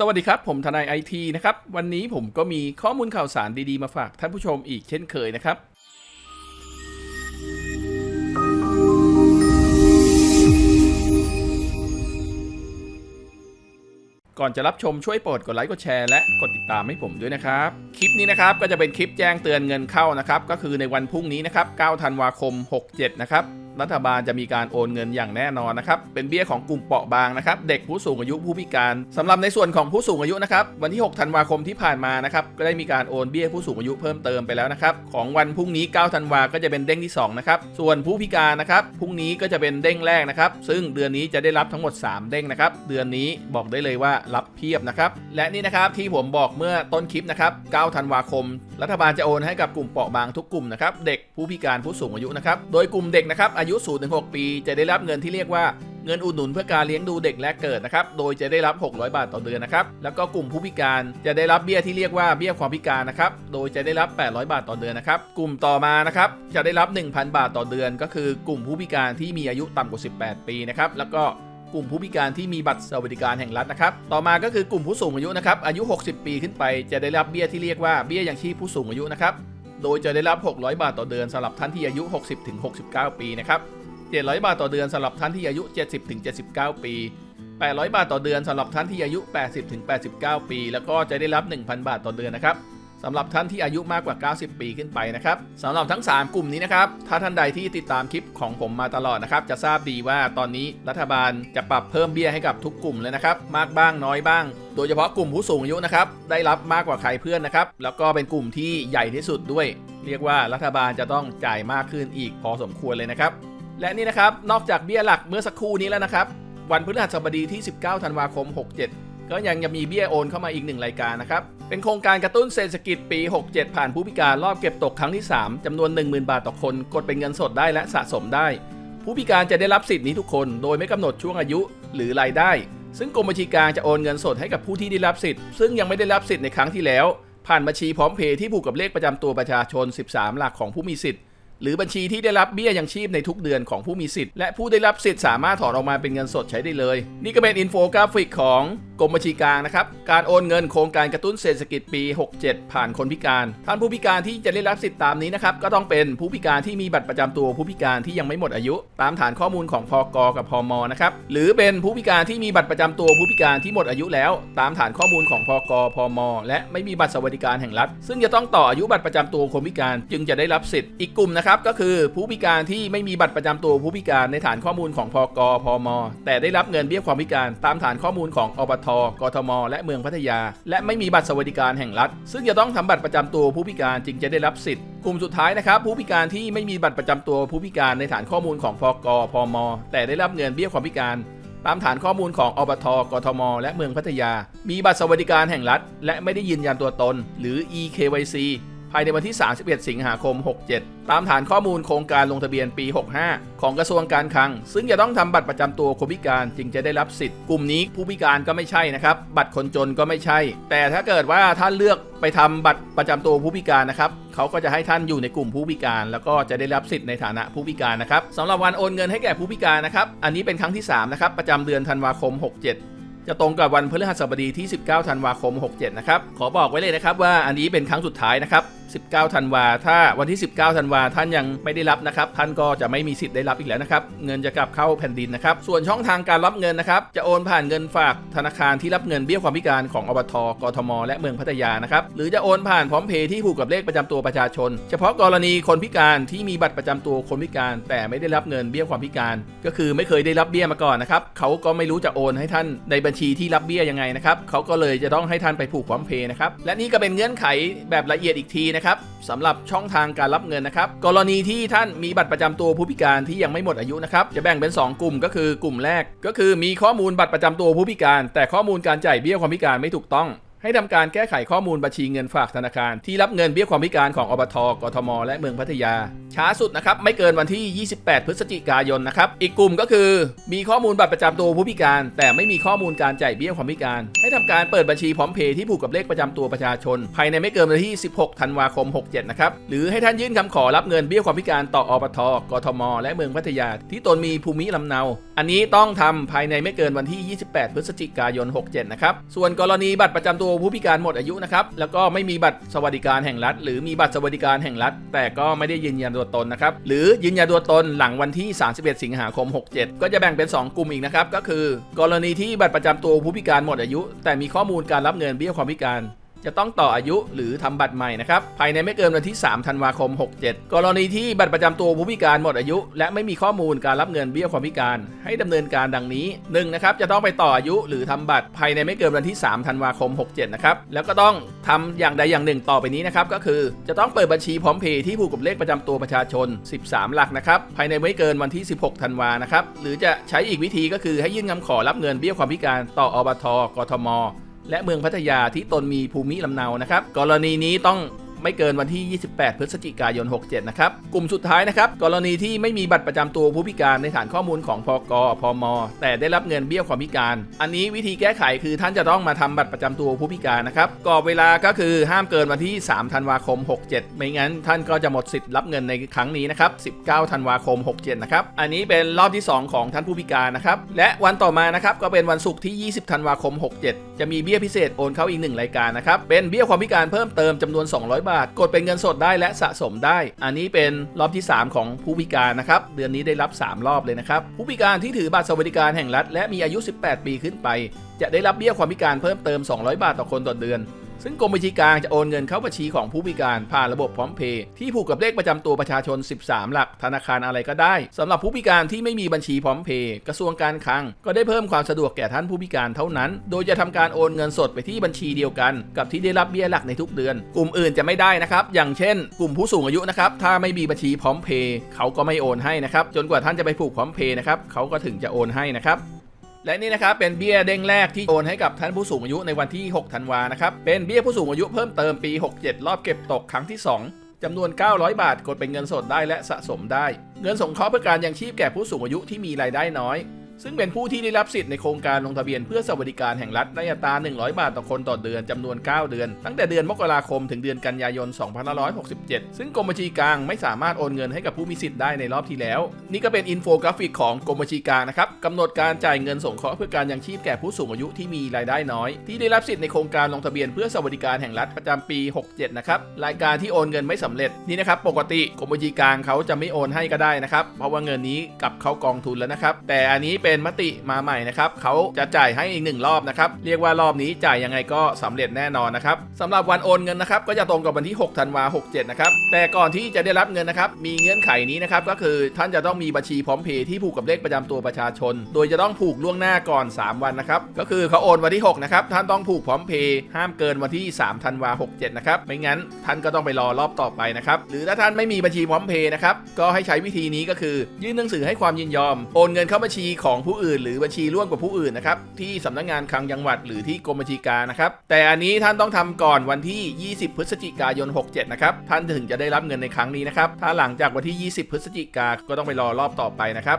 สวัสดีครับ ผมทนายไอทีนะครับ วันนี้ผมก็มีข้อมูลข่าวสารดีๆ มาฝากท่านผู้ชมอีกเช่นเคยนะครับ ก่อนจะรับชมช่วยโปรดกดไลค์กดแชร์และกดติดตามให้ผมด้วยนะครับ คลิปนี้นะครับก็จะเป็นคลิปแจ้งเตือนเงินเข้านะครับ ก็คือในวันพรุ่งนี้นะครับ 9 ธันวาคม 67 นะครับ รัฐบาลจะมีการโอนเงินอย่างแน่นอนนะครับ เป็นเบี้ยของกลุ่มเปราะบางนะครับ เด็กผู้สูงอายุผู้พิการสำหรับในส่วนของผู้สูงอายุนะครับ วันที่ 6 ธันวาคมที่ผ่านมานะครับ ก็ได้มีการโอนเบี้ยผู้สูงอายุเพิ่มเติมไปแล้วนะครับ ของวันพรุ่งนี้ 9 ธันวาก็จะเป็นเด้งที่ 2 นะครับ ส่วนผู้พิการนะครับ พรุ่งนี้ก็จะเป็นเด้งแรกนะครับ ซึ่งเดือนนี้จะได้รับทั้งหมด 3 เด้งนะครับ เดือนนี้บอกได้เลยว่ารับเพียบนะครับ และนี่นะครับที่ผมบอกเมื่อต้นคลิปนะครับ 9 ธันวาคม รัฐบาลจะโอนให้กับกลุ่มเปราะบางทุกกลุ่มนะครับ เด็กผู้พิการผู้สูงอายุนะครับ โดยกลุ่มเด็กนะครับอายุ 0-6 ปี จะได้รับเงินที่เรียกว่าเงินอุดหนุนเพื่อการเลี้ยงดูเด็กและเกิดนะครับ โดยจะได้รับ 600 บาทต่อเดือนนะครับ แล้วก็กลุ่มผู้พิการจะได้รับเบี้ยที่เรียกว่าเบี้ยความพิการนะครับ โดยจะได้รับ 800 บาทต่อเดือนนะครับ กลุ่มต่อมานะครับ จะได้รับ 1,000 บาทต่อเดือน ก็คือกลุ่มผู้พิการที่มีอายุต่ำกว่า 18 ปีนะครับ แล้วก็กลุ่มผู้พิการที่มีบัตรสวัสดิการแห่งรัฐนะครับ ต่อมาก็คือกลุ่มผู้สูงอายุนะครับ อายุ 60 ปีขึ้นไป จะได้รับเบี้ยที่เรียกว่าเบี้ยยังชีพผู้สูงอายุนะครับ โดยจะได้รับ 600 บาทต่อเดือนสำหรับท่านที่อายุ 60-69 ปีนะครับ 700 บาทต่อเดือนสำหรับท่านที่อายุ 70-79 ปี 800 บาทต่อเดือนสำหรับท่านที่อายุ 80-89 ปี แล้วก็จะได้รับ 1,000 บาทต่อเดือนนะครับ สำหรับท่านที่อายุมากกว่า 90 ปีขึ้นไปนะครับสำหรับทั้ง 3 กลุ่มนี้นะครับ ถ้าท่านใดที่ติดตามคลิปของผมมาตลอดนะครับ จะทราบดีว่าตอนนี้รัฐบาลจะปรับเพิ่มเบี้ยให้กับทุกกลุ่มเลยนะครับ มากบ้างน้อยบ้าง โดยเฉพาะกลุ่มผู้สูงอายุนะครับ ได้รับมากกว่าใครเพื่อนนะครับ แล้วก็เป็นกลุ่มที่ใหญ่ที่สุดด้วย เรียกว่ารัฐบาลจะต้องจ่ายมากขึ้นอีกพอสมควรเลยนะครับ และนี่นะครับ นอกจากเบี้ยหลักเมื่อสักครู่นี้แล้วนะครับ วันพฤหัสบดีที่ 19 ธันวาคม 67 ก็ยังจะมีเบี้ยโอนเข้ามาอีกหนึ่งรายการนะครับ เป็นโครงการกระตุ้นเศรษฐกิจปี 67 ผ่านผู้พิการรอบเก็บตกครั้งที่ 3จำนวน 10,000 บาทต่อคน กดเป็นเงินสดได้และสะสมได้ ผู้พิการจะได้รับสิทธิ์นี้ทุกคน โดยไม่กำหนดช่วงอายุหรือรายได้ ซึ่งกรมบัญชีกลางจะโอนเงินสดให้กับผู้ที่ได้รับสิทธิ์ซึ่งยังไม่ได้รับสิทธิ์ในครั้งที่แล้ว ผ่านบัญชีพร้อมเพย์ที่ผูกกับเลขประจำตัวประชาชน 13 หลักของผู้มีสิทธิ์ หรือบัญชีที่ได้รับเบี้ยยังชีพในทุกเดือนของผู้มีสิทธิ์ และผู้ได้รับสิทธิ์สามารถถอนออกมาเป็นเงินสดใช้ได้เลย นี่ก็เป็นอินโฟกราฟิกของกรมบัญชีกลางนะครับ การโอนเงินโครงการกระตุ้นเศรษฐกิจปี 67 ผ่านคนพิการ ท่านผู้พิการที่จะได้รับสิทธิ์ตามนี้นะครับ ก็ต้องเป็นผู้พิการที่มีบัตรประจำตัวผู้พิการที่ยังไม่หมดอายุ ตามฐานข้อมูลของพกกับพมนะครับ หรือเป็นผู้พิการที่มีบัตรประจำตัวผู้พิการที่หมดอายุแล้ว ตามฐานข้อมูลของพกพมและไม่มีบัตรสวัสดิการแห่งรัฐ ซึ่งจะต้องต่ออายุบัตรประจำตัวคนพิการจึงจะได้รับสิทธิ์อีกกลุ่มนะครับก็คือผู้พิการที่ไม่มีบัตรประจำตัวผู้พิการในฐานข้อมูลของพกพม แต่ได้รับเงินเบี้ยความพิการตามฐานข้อมูลของอบทกทม และเมืองพัทยา และไม่มีบัตรสวัสดิการแห่งรัฐ ซึ่งจะต้องทำบัตรประจำตัวผู้พิการจึงจะได้รับสิทธิ์กลุ่มสุดท้ายนะครับผู้พิการที่ไม่มีบัตรประจำตัวผู้พิการในฐานข้อมูลของพกพม แต่ได้รับเงินเบี้ยความพิการตามฐานข้อมูลของอบทกทม และเมืองพัทยา มีบัตรสวัสดิการแห่งรัฐ และไม่ได้ยืนยันตัวตน หรือ eKYC ภายในวันที่ 31 สิงหาคม 67 ตามฐานข้อมูลโครงการลงทะเบียนปี 65 ของกระทรวงการคลัง ซึ่งจะต้องทำบัตรประจำตัวคนพิการจึงจะได้รับสิทธิ์ กลุ่มนี้ผู้พิการก็ไม่ใช่นะครับ บัตรคนจนก็ไม่ใช่ แต่ถ้าเกิดว่าท่านเลือกไปทำบัตรประจำตัวผู้พิการนะครับเขาก็จะให้ท่านอยู่ในกลุ่มผู้พิการ แล้วก็จะได้รับสิทธิ์ในฐานะผู้พิการนะครับสำหรับวันโอนเงินให้แก่ผู้พิการนะครับ อันนี้เป็นครั้งที่3นะครับประจำเดือนธันวาคม 67จะตรงกับวันพฤหัสบดีที่ 19 ธันวาคม 67 นะครับ ขอบอกไว้เลยนะครับว่าอันนี้เป็นครั้งสุดท้ายนะครับ 19ธันวาถ้าวันที่ 19ธันวาท่านยังไม่ได้รับนะครับ ท่านก็จะไม่มีสิทธิ์ได้รับอีกแล้วนะครับ เงินจะกลับเข้าแผ่นดินนะครับ ส่วนช่องทางการรับเงินนะครับ จะโอนผ่านเงินฝากธนาคารที่รับเงินเบี้ยความพิการของอบทกทม และเมืองพัทยานะครับ หรือจะโอนผ่านพร้อมเพย์ที่ผูกกับเลขประจำตัวประชาชน เฉพาะกรณีคนพิการที่มีบัตรประจำตัวคนพิการ แต่ไม่ได้รับเงินเบี้ยความพิการ ก็คือไม่เคยได้รับเบี้ยมาก่อนนะครับ เขาก็ไม่รู้จะโอนให้ท่านในบัญชีที่รับเบี้ยยังไงนะครับ เขาก็เลยจะต้องให้ท่านไปผูกพร้อมเพย์นะครับ และนี่ก็เป็นเงื่อนไขแบบละเอียดอีกทีนะครับสำหรับช่องทางการรับเงินนะครับ กรณีที่ท่านมีบัตรประจำตัวผู้พิการที่ยังไม่หมดอายุนะครับ จะแบ่งเป็น 2 กลุ่มก็คือกลุ่มแรก ก็คือมีข้อมูลบัตรประจำตัวผู้พิการ แต่ข้อมูลการจ่ายเบี้ยความพิการไม่ถูกต้อง ให้ทำการแก้ไขข้อมูลบัญชีเงินฝากธนาคาร ที่รับเงินเบี้ยความพิการของอบทกทม และเมืองพัทยา ช้าสุดนะครับ ไม่เกินวันที่ 28 พฤศจิกายนนะครับ อีกกลุ่มก็คือ มีข้อมูลบัตรประจำตัวผู้พิการ แต่ไม่มีข้อมูลการจ่ายเบี้ยความพิการ ให้ทำการเปิดบัญชีพร้อมเพย์ที่ผูกกับเลขประจำตัวประชาชน ภายในไม่เกินวันที่ 16 ธันวาคม 67 นะครับ หรือให้ท่านยื่นคำขอรับเงินเบี้ยความพิการต่ออบทกทม และเมืองพัทยา ที่ตนมีภูมิลำเนา อันนี้ต้องทำภายในไม่เกินวันที่ 28 พฤศจิกายน 67 นะครับ ส่วนกรณีบัตรประจำตัวผู้พิการหมดอายุนะครับ แล้วก็ไม่มีบัตรสวัสดิการแห่งรัฐ หรือมีบัตรสวัสดิการแห่งรัฐ แต่ก็ไม่ได้ยืนยันตัวตนนะครับ หรือยืนยันตัวตนหลังวันที่ 31 สิงหาคม 67 ก็จะแบ่งเป็น 2 กลุ่มอีกนะครับ ก็คือ กรณีที่บัตรประจำตัวผู้พิการหมดอายุ แต่มีข้อมูลการรับเงินเบี้ยความพิการ จะต้องต่ออายุหรือทำบัตรใหม่นะครับ ภายในไม่เกินวันที่ 3 ธันวาคม 67 กรณีที่บัตรประจำตัวผู้พิการหมดอายุ และไม่มีข้อมูลการรับเงินเบี้ยความพิการ ให้ดำเนินการดังนี้ 1 นะครับ จะต้องไปต่ออายุหรือทำบัตรภายในไม่เกินวันที่ 3 ธันวาคม 67 นะครับ แล้วก็ต้องทำอย่างใดอย่างหนึ่งต่อไปนี้นะครับ ก็คือจะต้องเปิดบัญชีพร้อมเพย์ที่ผูกกับเลขประจำตัวประชาชน 13 หลักนะครับ ภายในไม่เกินวันที่ 16 ธันวานะครับ หรือจะใช้อีกวิธีก็คือให้ยื่นคำขอรับเงินเบี้ยความพิการต่ออบทกทม และเมืองพัทยาที่ตนมีภูมิลำเนานะครับ กรณีนี้ต้อง ไม่เกินวันที่ 28 พฤศจิกายน 67 นะครับ กลุ่มสุดท้ายนะครับ กรณีที่ไม่มีบัตรประจำตัวผู้พิการในฐานข้อมูลของพกพม แต่ได้รับเงินเบี้ยความพิการ อันนี้วิธีแก้ไขคือท่านจะต้องมาทำบัตรประจำตัวผู้พิการนะครับกรอบเวลาก็คือห้ามเกินวันที่ 3 ธันวาคม 67 ไม่งั้นท่านก็จะหมดสิทธิ์รับเงินในครั้งนี้นะครับ 19 ธันวาคม 67 นะครับ อันนี้เป็นรอบที่ 2 ของท่านผู้พิการนะครับ และวันต่อมานะครับก็เป็นวันศุกร์ที่ 20 ธันวาคม 67 จะมีเบี้ยพิเศษโอนเข้าอีกหนึ่งรายการนะครับ เป็นเบี้ยความพิการเพิ่มเติมจำนวน 200บาท กดเป็นเงินสดได้และสะสมได้ อันนี้เป็นรอบที่ 3 ของผู้พิการนะครับ เดือนนี้ได้รับ 3 รอบเลยนะครับ ผู้พิการที่ถือบัตรสวัสดิการแห่งรัฐ และมีอายุ 18 ปีขึ้นไป จะได้รับเบี้ยความพิการเพิ่มเติม 200 บาทต่อคนต่อเดือน ซึ่งกรมบัญชีกลางจะโอนเงินเข้าบัญชีของผู้พิการผ่านระบบพร้อมเพย์ที่ผูกกับเลขประจำตัวประชาชน 13 หลักธนาคารอะไรก็ได้สำหรับผู้พิการที่ไม่มีบัญชีพร้อมเพย์กระทรวงการคลัง ก็ได้เพิ่มความสะดวกแก่ท่านผู้พิการเท่านั้น โดยจะทำการโอนเงินสดไปที่บัญชีเดียวกัน กับที่ได้รับเบี้ยหลักในทุกเดือน กลุ่มอื่นจะไม่ได้นะครับอย่างเช่น กลุ่มผู้สูงอายุนะครับถ้าไม่มีบัญชีพร้อมเพย์เขาก็ไม่โอนให้นะครับจนกว่าท่านจะไปผูกพร้อมเพย์นะครับเขาก็ถึงจะโอนให้นะครับ และนี่นะครับเป็นเบี้ยเด้งแรกที่โอนให้กับท่านผู้สูงอายุในวันที่ 6 ธันวานะครับ เป็นเบี้ยผู้สูงอายุเพิ่มเติมปี 67 รอบเก็บตกครั้งที่ 2จำนวน 900 บาทกดเป็นเงินสดได้และสะสมได้ เงินสงเคราะห์เพื่อการยังชีพแก่ผู้สูงอายุที่มีรายได้น้อย ซึ่งเป็นผู้ที่ได้รับสิทธิ์ในโครงการลงทะเบียนเพื่อสวัสดิการแห่งรัฐในอัตรา 100 บาทต่อคนต่อเดือนจำนวน 9 เดือน ตั้งแต่เดือนมกราคมถึงเดือนกันยายน 2567 ซึ่งกรมบัญชีกลางไม่สามารถโอนเงินให้กับผู้มีสิทธิ์ได้ในรอบที่แล้ว นี่ก็เป็นอินโฟกราฟิกของกรมบัญชีกลางนะครับกำหนดการจ่ายเงินสงเคราะห์เพื่อการยังชีพแก่ผู้สูงอายุที่มีรายได้น้อย ที่ได้รับสิทธิ์ในโครงการลงทะเบียนเพื่อสวัสดิการแห่งรัฐประจำปี 67 นะครับรายการที่โอนเงินไม่สำเร็จนี่นะครับปกติกรมบัญชีกลางเขาจะไม่โอนให้ก็ได้นะครับเพราะว่าเงินนี้กลับเข้ากองทุนแล้วนะครับแต่อันนี้เป็นมติมาใหม่นะครับเขาจะจ่ายให้อีกหนึ่งรอบนะครับเรียกว่ารอบนี้จ่ายยังไงก็สำเร็จแน่นอนนะครับสำหรับวันโอนเงินนะครับก็จะตรงกับวันที่ 6 ธันวา67นะครับแต่ก่อนที่จะได้รับเงินนะครับมีเงื่อนไขนี้นะครับก็คือท่านจะต้องมีบัญชีพร้อมเพย์ที่ผูกกับเลขประจำตัวประชาชน โดยจะต้องผูกล่วงหน้าก่อน 3 วันนะครับก็คือเขาโอนวันที่6นะครับท่านต้องผูกพร้อมเพย์ห้ามเกินวันที่ 3 ธันวา67นะครับไม่งั้นท่านก็ต้องไปรอรอบต่อไปนะครับหรือถ้าท่านไม่มีบัญชีพร้อมเพย์นะครับก็ให้ใช้วิธีนี้ก็คือ ยื่นหนังสือให้ความยินยอมโอนเงินเข้าบัญชีของผู้อื่น หรือบัญชีร่วมกับผู้อื่นนะครับที่สำนักงานคลังจังหวัดหรือที่กรมบัญชีกลารนะครับ แต่อันนี้ท่านต้องทำก่อนวันที่ 20 พฤศจิกายน 67 นะครับ ท่านถึงจะได้รับเงินในครั้งนี้นะครับ ถ้าหลังจากวันที่ 20 พฤศจิกาก็ต้องไปรอรอบต่อไปนะครับ